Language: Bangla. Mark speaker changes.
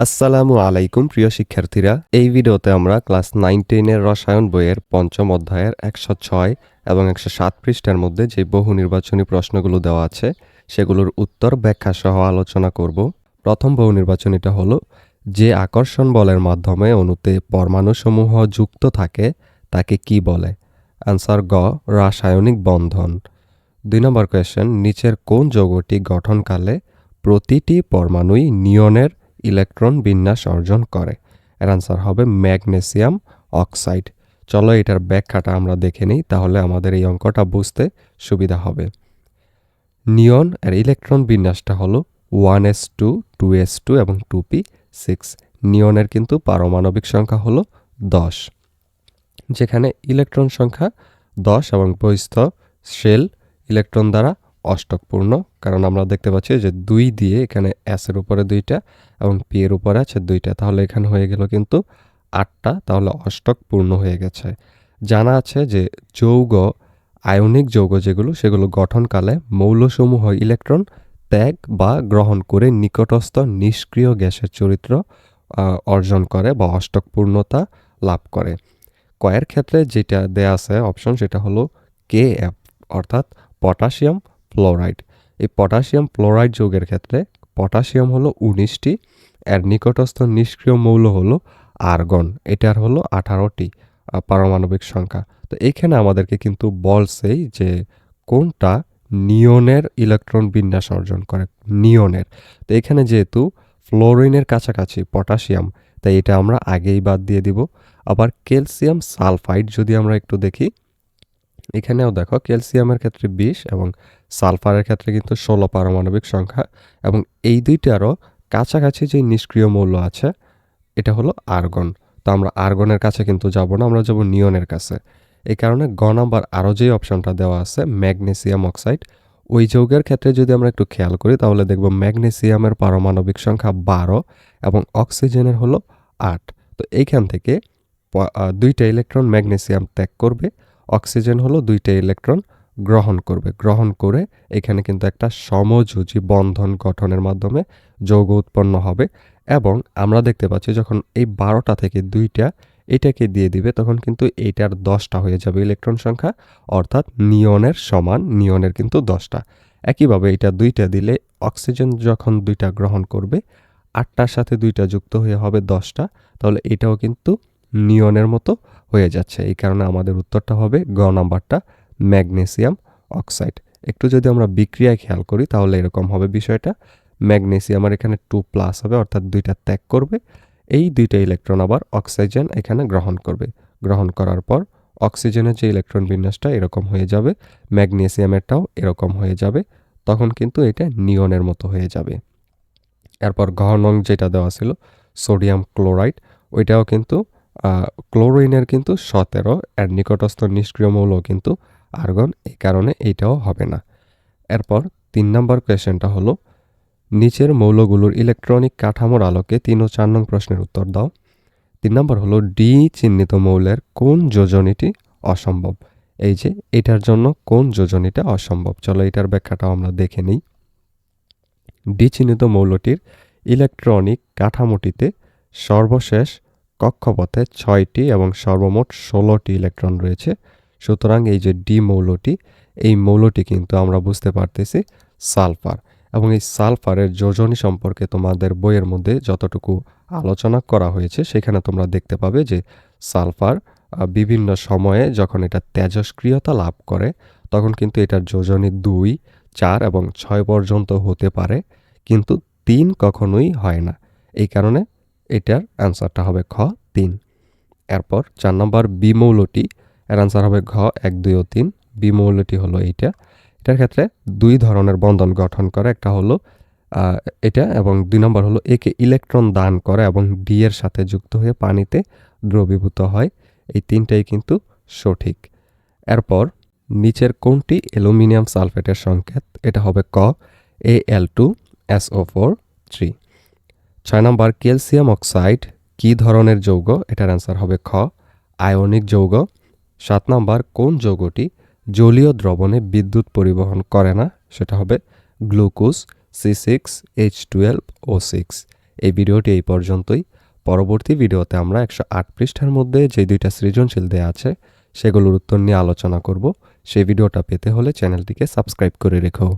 Speaker 1: আসসালামু আলাইকুম, প্রিয় শিক্ষার্থীরা। এই ভিডিওতে আমরা ক্লাস নাইন টেনের রসায়ন বইয়ের পঞ্চম অধ্যায়ের একশো ছয় এবং একশো সাত পৃষ্ঠার মধ্যে যে বহু নির্বাচনী প্রশ্নগুলো দেওয়া আছে, সেগুলোর উত্তর ব্যাখ্যা সহ আলোচনা করব। প্রথম বহু নির্বাচনীটা হলো, যে আকর্ষণ বলের মাধ্যমে অণুতে পরমাণুসমূহ যুক্ত থাকে, তাকে কি বলে? অ্যান্সার গ, রাসায়নিক বন্ধন। দুই নম্বর কোয়েশ্চেন, নিচের কোন যৌগটি গঠনকালে প্রতিটি পরমাণুই নিয়নের ইলেকট্রন বিন্যাস অর্জন করে। এর আনসার হবে ম্যাগনেসিয়াম অক্সাইড। চলো এটার ব্যাখ্যাটা আমরা দেখে নিই, তাহলে আমাদের এই অঙ্কটা বুঝতে সুবিধা হবে। নিয়ন এর ইলেকট্রন বিন্যাসটা হলো one S two two S two এবং টু পি সিক্স। নিয়নের কিন্তু পারমাণবিক সংখ্যা হলো দশ। যেখানে ইলেকট্রন সংখ্যা দশ এবং বহিস্থ শেল ইলেকট্রন দ্বারা অষ্টকপূর্ণ, কারণ আমরা দেখতে পাচ্ছি যে দুই দিয়ে এখানে এস এর উপরে দুইটা এবং পি এর উপরে আছে দুইটা। তাহলে এখানে হয়ে গেল কিন্তু আটটা, তাহলে অষ্টক পূর্ণ হয়ে গেছে। জানা আছে যে যৌগ, আয়নিক যৌগ যেগুলো, সেগুলো গঠনকালে মৌলসমূহ ইলেকট্রন ত্যাগ বা গ্রহণ করে নিকটস্থ নিষ্ক্রিয় গ্যাসের চরিত্র অর্জন করে বা অষ্টকপূর্ণতা লাভ করে। কয়ের ক্ষেত্রে যেটা দেয়া আছে অপশন সেটা হলো কে অর্থাৎ পটাশিয়াম ফ্লোরাইড এই পটাশিয়াম ফ্লোরাইড যৌগের ক্ষেত্রে পটাশিয়াম হলো উনিশটি, এর নিকটস্থ নিষ্ক্রিয় মৌল হলো আর্গন এটার হলো আঠারোটি পারমাণবিক সংখ্যা। তো এইখানে আমাদেরকে কিন্তু বলছেই যে কোনটা নিয়নের ইলেকট্রন বিন্যাস অর্জন করে, নিয়নের। তো এখানে যেহেতু ফ্লোরিনের কাছাকাছি পটাশিয়াম তাই এটা আমরা আগেই বাদ দিয়ে দিব। আবার ক্যালসিয়াম সালফাইড যদি আমরা একটু দেখি এখানেও দেখো ক্যালসিয়ামের ক্ষেত্রে বিশ এবং সালফারের ক্ষেত্রে কিন্তু ষোলো পারমাণবিক সংখ্যা এবং এই দুইটারও কাছাকাছি যে নিষ্ক্রিয় মৌল আছে, এটা হলো আর্গন। তো আমরা আর্গনের কাছে কিন্তু যাব না, আমরা যাব নিয়নের কাছে। এই কারণে গ নাম্বার আরও যে অপশনটা দেওয়া আছে, ম্যাগনেসিয়াম অক্সাইড, ওই যৌগের ক্ষেত্রে যদি আমরা একটু খেয়াল করি, তাহলে দেখব ম্যাগনেসিয়ামের পারমাণবিক সংখ্যা বারো এবং অক্সিজেনের হলো আট। তো এইখান থেকে দুইটা ইলেকট্রন ম্যাগনেসিয়াম ত্যাগ করবে অক্সিজেন হলো দুইটা ইলেকট্রন গ্রহণ করবে। গ্রহণ করে এখানে কিন্তু একটা সমযোজী বন্ধন গঠনের মাধ্যমে যৌগ উৎপন্ন হবে এবং আমরা দেখতে পাচ্ছি যখন এই বারোটা থেকে দুইটা এটাকে দিয়ে দিবে তখন কিন্তু এইটার দশটা হয়ে যাবে ইলেকট্রন সংখ্যা, অর্থাৎ নিয়নের সমান নিয়নের কিন্তু দশটা। একইভাবে এটা দুইটা দিলে অক্সিজেন যখন দুইটা গ্রহণ করবে, আটটার সাথে দুইটা যুক্ত হয়ে হবে দশটা, তাহলে এটাও কিন্তু নিয়নের মতো হয়ে যাচ্ছে। এই কারণে আমাদের উত্তরটা হবে গ নাম্বারটা, ম্যাগনেসিয়াম অক্সাইড। একটু যদি আমরা বিক্রিয়ায় খেয়াল করি, তাহলে এরকম হবে বিষয়টা। ম্যাগনেসিয়ামের এখানে টু প্লাস হবে, অর্থাৎ দুইটা ত্যাগ করবে। এই দুইটা ইলেকট্রন আবার অক্সিজেন এখানে গ্রহণ করবে। গ্রহণ করার পর অক্সিজেনের যে ইলেকট্রন বিন্যাসটা এরকম হয়ে যাবে, ম্যাগনেসিয়ামেরটাও এরকম হয়ে যাবে, তখন কিন্তু এটা নিয়নের মতো হয়ে যাবে। এরপর ঘ নং যেটা দেওয়া ছিল সোডিয়াম ক্লোরাইড ওইটাও কিন্তু ক্লোরিনের কিন্তু সতেরো, এর নিকটস্থ নিষ্ক্রিয় মৌল কিন্তু আর্গন, এই কারণে এইটাও হবে না। এরপর তিন নম্বর কোয়েশ্চেনটা হলো, নিচের মৌলগুলোর ইলেকট্রনিক কাঠামোর আলোকে তিন ও চার নং প্রশ্নের উত্তর দাও। তিন নম্বর হলো, ডি চিহ্নিত মৌলের কোন যোজনীটি অসম্ভব? এই যে এটার জন্য কোন যোজনীটা অসম্ভব? চলো এটার ব্যাখ্যাটাও আমরা দেখে নিই। ডি চিহ্নিত মৌলটির ইলেকট্রনিক কাঠামোটিতে সর্বশেষ কক্ষপথে ছয়টি এবং সর্বমোট ষোলোটি ইলেকট্রন রয়েছে। সুতরাং এই যে ডি মৌলটি, এই মৌলটি কিন্তু আমরা বুঝতে পারতেছি সালফার এবং এই সালফারের যোজনী সম্পর্কে তোমাদের বইয়ের মধ্যে যতটুকু আলোচনা করা হয়েছে, সেখানে তোমরা দেখতে পাবে যে সালফার বিভিন্ন সময়ে যখন এটা তেজস্ক্রিয়তা লাভ করে, তখন কিন্তু এটার যোজনী দুই, চার এবং ছয় পর্যন্ত হতে পারে, কিন্তু তিন কখনোই হয় না। এই কারণে এটার অ্যান্সারটা হবে খ, তিন। এরপর চার নম্বর বিমৌলটি, এর অ্যান্সার হবে ঘ, এক, দুই ও তিন। বিমৌলটি হলো এইটা। এটার ক্ষেত্রে দুই ধরনের বন্ধন গঠন করে। একটা হলো এটা এবং দুই নম্বর হলো একে ইলেকট্রন দান করে এবং ডি এর সাথে যুক্ত হয়ে পানিতে দ্রবীভূত হয়। এই তিনটাই কিন্তু সঠিক। এরপর নিচের কোনটি অ্যালুমিনিয়াম সালফেটের সংকেত? এটা হবে ক A L two S O four three ছয় নম্বর, ক্যালসিয়াম অক্সাইড কী ধরনের যৌগ? এটার অ্যান্সার হবে খ, আয়নিক যৌগ। সাত নম্বর, কোন যৌগটি জলীয় দ্রবণে বিদ্যুৎ পরিবহন করে না? সেটা হবে glucose, C six, H twelve, O six. এই ভিডিওটি এই পর্যন্তই। পরবর্তী ভিডিওতে আমরা একশো আট পৃষ্ঠার মধ্যে যে দুইটা সৃজনশীল দেয়া আছে, সেগুলোর উত্তর নিয়ে আলোচনা করব। সেই ভিডিওটা পেতে হলে চ্যানেলটিকে সাবস্ক্রাইব করে রেখো।